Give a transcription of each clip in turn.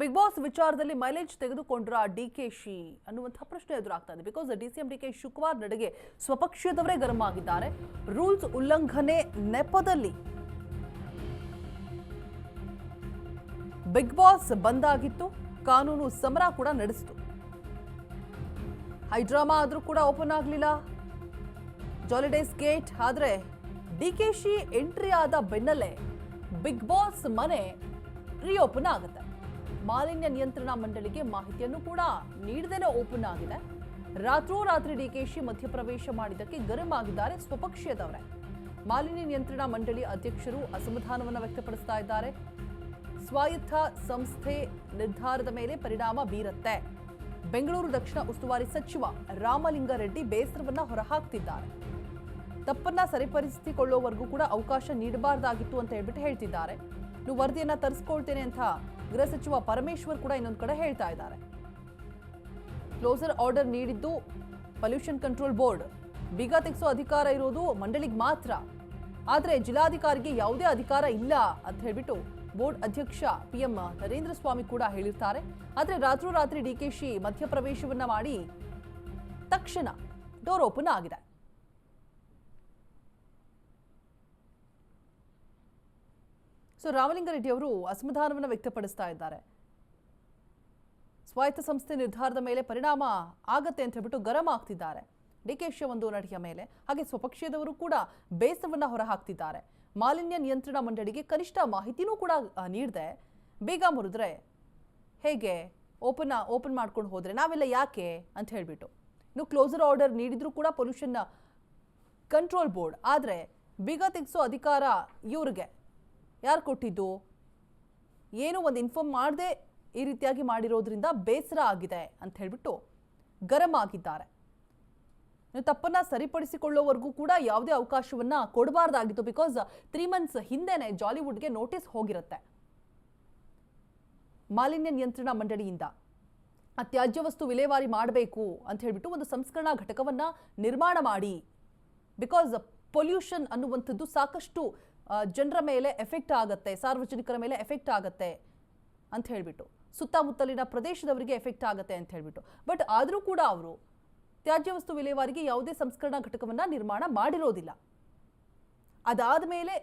Big boss ವಿಚಾರದಲ್ಲಿ mileage ತೆಗೆದುಕೊಂಡ್ರ D K Shi ಅನ್ನುವಂತಹ ಪ್ರಶ್ನೆ ಎದುರಾಗ್ತಾ ಇದೆ. Because D C M D K ಶುಕ್ರವಾರ ನಡೆಗೆ ಸ್ವಪಕ್ಷದವರೇ ಗರಂ ಆಗಿದ್ದಾರೆ. ರೂಲ್ಸ್ ಉಲ್ಲಂಘನೆ ನೆಪದಲ್ಲಿ. ಬಿಗ್ ಬಾಸ್ ಬಂದಾಗಿತ್ತು, ಕಾನೂನು ಸಮರ ಕೂಡ ನಡೆಸಿತು. ಹೈಡ್ರಾಮಾ ಆದರೂ ಕೂಡ ಓಪನ್ ಆಗಲಿಲ್ಲ. ಜಾಲಿಡೇಸ್ ಗೇಟ್ ಆದರೆ ಡಿ ಕೆ ಶಿ ಎಂಟ್ರಿ ಆದ ಬೆನ್ನಲ್ಲೇ ಬಿಗ್ ಬಾಸ್ ಮನೆ ರೀಓಪನ್ ಆಗುತ್ತೆ. ಮಾಲಿನ್ಯ ನಿಯಂತ್ರಣ ಮಂಡಳಿಗೆ ಮಾಹಿತಿಯನ್ನು ಕೂಡ ನೀಡದೇನೆ ಓಪನ್ ಆಗಿದೆ. ರಾತ್ರೋರಾತ್ರಿ ಡಿ ಕೆ ಶಿ ಮಧ್ಯಪ್ರವೇಶ ಮಾಡಿದ್ದಕ್ಕೆ ಗರಂ ಆಗಿದ್ದಾರೆ ಸ್ವಪಕ್ಷೀಯದವರೇ. ಮಾಲಿನ್ಯ ನಿಯಂತ್ರಣ ಮಂಡಳಿ ಅಧ್ಯಕ್ಷರು ಅಸಮಾಧಾನವನ್ನು ವ್ಯಕ್ತಪಡಿಸ್ತಾ ಇದ್ದಾರೆ. ಸ್ವಾಯತ್ತ ಸಂಸ್ಥೆ ನಿರ್ಧಾರದ ಮೇಲೆ ಪರಿಣಾಮ ಬೀರುತ್ತೆ. ಬೆಂಗಳೂರು ದಕ್ಷಿಣ ಉಸ್ತುವಾರಿ ಸಚಿವ ರಾಮಲಿಂಗಾರೆಡ್ಡಿ ಬೇಸರವನ್ನ ಹೊರಹಾಕ್ತಿದ್ದಾರೆ. ತಪ್ಪನ್ನ ಸರಿಪಡಿಸಿಕೊಳ್ಳುವವರೆಗೂ ಕೂಡ ಅವಕಾಶ ನೀಡಬಾರ್ದಾಗಿತ್ತು ಅಂತ ಹೇಳ್ಬಿಟ್ಟು ಹೇಳ್ತಿದ್ದಾರೆ. ನೀವು ವರದಿಯನ್ನ ತರಿಸ್ಕೊಳ್ತೇನೆ ಅಂತ ಗೃಹ ಸಚಿವ ಪರಮೇಶ್ವರ್ ಕೂಡ ಇನ್ನೊಂದು ಕಡೆ ಹೇಳ್ತಾ ಇದ್ದಾರೆ. ಕ್ಲೋಸರ್ ಆರ್ಡರ್ ನೀಡಿದ್ದು ಪೊಲ್ಯೂಷನ್ ಕಂಟ್ರೋಲ್ ಬೋರ್ಡ್ ಬೀಗ ತೆಗೆಸೋ ಅಧಿಕಾರ ಇರೋದು ಮಂಡಳಿಗೆ ಮಾತ್ರ. ಆದರೆ ಜಿಲ್ಲಾಧಿಕಾರಿಗೆ ಯಾವುದೇ ಅಧಿಕಾರ ಇಲ್ಲ ಅಂತ ಹೇಳ್ಬಿಟ್ಟು ಬೋರ್ಡ್ ಅಧ್ಯಕ್ಷ ಪಿ ಎಂ ನರೇಂದ್ರ ಸ್ವಾಮಿ ಕೂಡ ಹೇಳಿರ್ತಾರೆ. ಆದರೆ ರಾತ್ರೋರಾತ್ರಿ ಡಿ ಕೆ ಶಿ ಮಧ್ಯಪ್ರವೇಶವನ್ನ ಮಾಡಿ ತಕ್ಷಣ ಡೋರ್ ಓಪನ್ ಆಗಿದೆ. ಸೊ ರಾಮಲಿಂಗಾರೆಡ್ಡಿ ಅವರು ಅಸಮಾಧಾನವನ್ನು ವ್ಯಕ್ತಪಡಿಸ್ತಾ ಇದ್ದಾರೆ. ಸ್ವಾಯತ್ತ ಸಂಸ್ಥೆ ನಿರ್ಧಾರದ ಮೇಲೆ ಪರಿಣಾಮ ಆಗತ್ತೆ ಅಂತ ಹೇಳ್ಬಿಟ್ಟು ಗರಂ ಆಗ್ತಿದ್ದಾರೆ. ಡಿ ಕೆ ಶಿ ಒಂದು ನಟಿಯ ಮೇಲೆ, ಹಾಗೆ ಸ್ವಪಕ್ಷೀಯದವರು ಕೂಡ ಬೇಸರವನ್ನ ಹೊರಹಾಕ್ತಿದ್ದಾರೆ. ಮಾಲಿನ್ಯ ನಿಯಂತ್ರಣ ಮಂಡಳಿಗೆ ಕನಿಷ್ಠ ಮಾಹಿತಿನೂ ಕೂಡ ನೀಡಿದೆ. ಬೇಗ ಮುರಿದ್ರೆ ಹೇಗೆ ಓಪನ್ ಓಪನ್ ಮಾಡ್ಕೊಂಡು ಹೋದರೆ ನಾವೆಲ್ಲ ಯಾಕೆ ಅಂತ ಹೇಳಿಬಿಟ್ಟು. ಇನ್ನು ಕ್ಲೋಸರ್ ಆರ್ಡರ್ ನೀಡಿದರೂ ಕೂಡ ಪೊಲ್ಯೂಷನ್ ಕಂಟ್ರೋಲ್ ಬೋರ್ಡ್ ಆದರೆ ಬೀಗ ತೆಗೆಸೋ ಅಧಿಕಾರ ಇವ್ರಿಗೆ. ಯಾರು ಕೊಟ್ಟಿದ್ದು? ಏನು ಒಂದು ಇನ್ಫಾರ್ಮ್ ಮಾಡದೆ ಈ ರೀತಿಯಾಗಿ ಮಾಡಿರೋದ್ರಿಂದ ಬೇಸರ ಆಗಿದೆ ಅಂತ ಹೇಳ್ಬಿಟ್ಟು ಗರಂ ಆಗಿದ್ದಾರೆ. ತಪ್ಪನ್ನು ಸರಿಪಡಿಸಿಕೊಳ್ಳೋವರೆಗೂ ಕೂಡ ಯಾವುದೇ ಅವಕಾಶವನ್ನ ಕೊಡಬಾರ್ದಾಗಿತ್ತು ಬಿಕಾಸ್ ತ್ರೀ ಮಂತ್ಸ್ ಹಿಂದೆನೆ ಜಾಲಿವುಡ್ಗೆ ನೋಟಿಸ್ ಹೋಗಿರುತ್ತೆ. ಮಾಲಿನ್ಯ ನಿಯಂತ್ರಣ ಮಂಡಳಿಯಿಂದ ಆ ತ್ಯಾಜ್ಯ ವಸ್ತು ವಿಲೇವಾರಿ ಮಾಡಬೇಕು ಅಂತ ಹೇಳಿಬಿಟ್ಟು ಒಂದು ಸಂಸ್ಕರಣಾ ಘಟಕವನ್ನ ನಿರ್ಮಾಣ ಮಾಡಿ. ಬಿಕಾಸ್ ಪೊಲ್ಯೂಷನ್ ಅನ್ನುವಂಥದ್ದು ಸಾಕಷ್ಟು ಜನರ ಮೇಲೆ ಎಫೆಕ್ಟ್ ಆಗುತ್ತೆ, ಸಾರ್ವಜನಿಕರ ಮೇಲೆ ಎಫೆಕ್ಟ್ ಆಗುತ್ತೆ ಅಂತ ಹೇಳಿಬಿಟ್ಟು, ಸುತ್ತಮುತ್ತಲಿನ ಪ್ರದೇಶದವರಿಗೆ ಎಫೆಕ್ಟ್ ಆಗುತ್ತೆ ಅಂತ ಹೇಳಿಬಿಟ್ಟು. ಬಟ್ ಆದರೂ ಕೂಡ ಅವರು ತ್ಯಾಜ್ಯ ವಸ್ತು ವಿಲೇವಾರಿಗೆ ಯಾವುದೇ ಸಂಸ್ಕರಣಾ ಘಟಕವನ್ನು ನಿರ್ಮಾಣ ಮಾಡಿರೋದಿಲ್ಲ. ಅದಾದ ಮೇಲೆ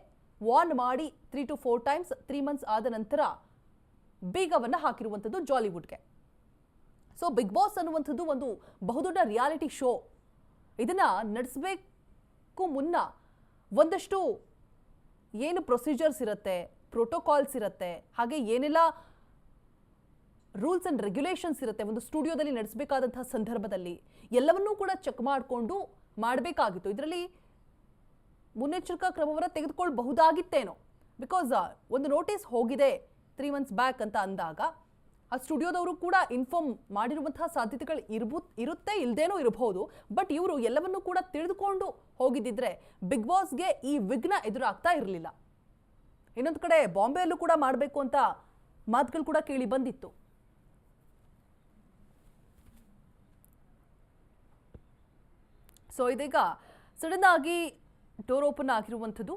ವಾರ್ನ್ ಮಾಡಿ three to four times three months ಆದ ನಂತರ ಬೀಗವನ್ನು ಹಾಕಿರುವಂಥದ್ದು ಜಾಲಿವುಡ್ಗೆ ಸೊ ಬಿಗ್ ಬಾಸ್ ಅನ್ನುವಂಥದ್ದು ಒಂದು ಬಹುದೊಡ್ಡ ರಿಯಾಲಿಟಿ ಶೋ ಇದನ್ನು ನಡೆಸಬೇಕು ಮುನ್ನ ಒಂದಷ್ಟು ಏನು ಪ್ರೊಸೀಜರ್ಸ್ ಇರುತ್ತೆ ಪ್ರೋಟೋಕಾಲ್ಸ್ ಇರುತ್ತೆ, ಹಾಗೆ ಏನೆಲ್ಲ ರೂಲ್ಸ್ ಆ್ಯಂಡ್ ರೆಗ್ಯುಲೇಷನ್ಸ್ ಇರುತ್ತೆ ಒಂದು ಸ್ಟುಡಿಯೋದಲ್ಲಿ ನಡೆಸಬೇಕಾದಂತಹ ಸಂದರ್ಭದಲ್ಲಿ ಎಲ್ಲವನ್ನೂ ಕೂಡ ಚೆಕ್ ಮಾಡಿಕೊಂಡು ಮಾಡಬೇಕಾಗಿತ್ತು. ಇದರಲ್ಲಿ ಮುನ್ನೆಚ್ಚರಿಕಾ ಕ್ರಮವನ್ನು ತೆಗೆದುಕೊಳ್ಬಹುದಾಗಿತ್ತೇನೋ. ಬಿಕಾಸ್ ಒಂದು ನೋಟಿಸ್ ಹೋಗಿದೆ ತ್ರೀ ಮಂತ್ಸ್ ಬ್ಯಾಕ್ ಅಂತ ಅಂದಾಗ ಆ ಸ್ಟುಡಿಯೋದವರು ಕೂಡ ಇನ್ಫಾರ್ಮ್ ಮಾಡಿರುವಂತಹ ಸಾಧ್ಯತೆಗಳು ಇರ್ಬು, ಇರುತ್ತೆ ಇಲ್ಲದೇನೋ ಇರಬಹುದು ಬಟ್ ಇವರು ಎಲ್ಲವನ್ನೂ ಕೂಡ ತಿಳಿದುಕೊಂಡು ಹೋಗಿದ್ದಿದ್ರೆ ಬಿಗ್ ಬಾಸ್ಗೆ ಈ ವಿಘ್ನ ಎದುರಾಗ್ತಾ ಇರಲಿಲ್ಲ. ಇನ್ನೊಂದು ಕಡೆ ಬಾಂಬೆಯಲ್ಲೂ ಕೂಡ ಮಾಡಬೇಕು ಅಂತ ಮಾತುಗಳು ಕೂಡ ಕೇಳಿ ಬಂದಿತ್ತು. ಸೊ ಇದೀಗ ಸಡನ್ ಆಗಿ ಡೋರ್ ಓಪನ್ ಆಗಿರುವಂಥದ್ದು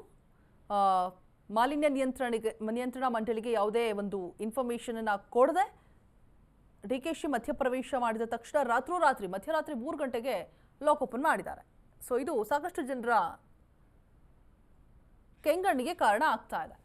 ಮಾಲಿನ್ಯ ನಿಯಂತ್ರಣಕ್ಕೆ ನಿಯಂತ್ರಣ ಮಂಡಳಿಗೆ ಯಾವುದೇ ಒಂದು ಇನ್ಫಾರ್ಮೇಷನನ್ನು ಕೊಡದೆ ಡಿ ಮಧ್ಯಪ್ರವೇಶ ಮಾಡಿದ ತಕ್ಷಣ ರಾತ್ರೋರಾತ್ರಿ, ಮಧ್ಯರಾತ್ರಿ ಮೂರು ಗಂಟೆಗೆ ಲಾಕ್ ಓಪನ್ ಮಾಡಿದ್ದಾರೆ. ಸೊ, ಇದು ಸಾಕಷ್ಟು ಜನರ ಕೆಂಗಣ್ಣಿಗೆ ಕಾರಣ ಆಗ್ತಾ ಇದೆ.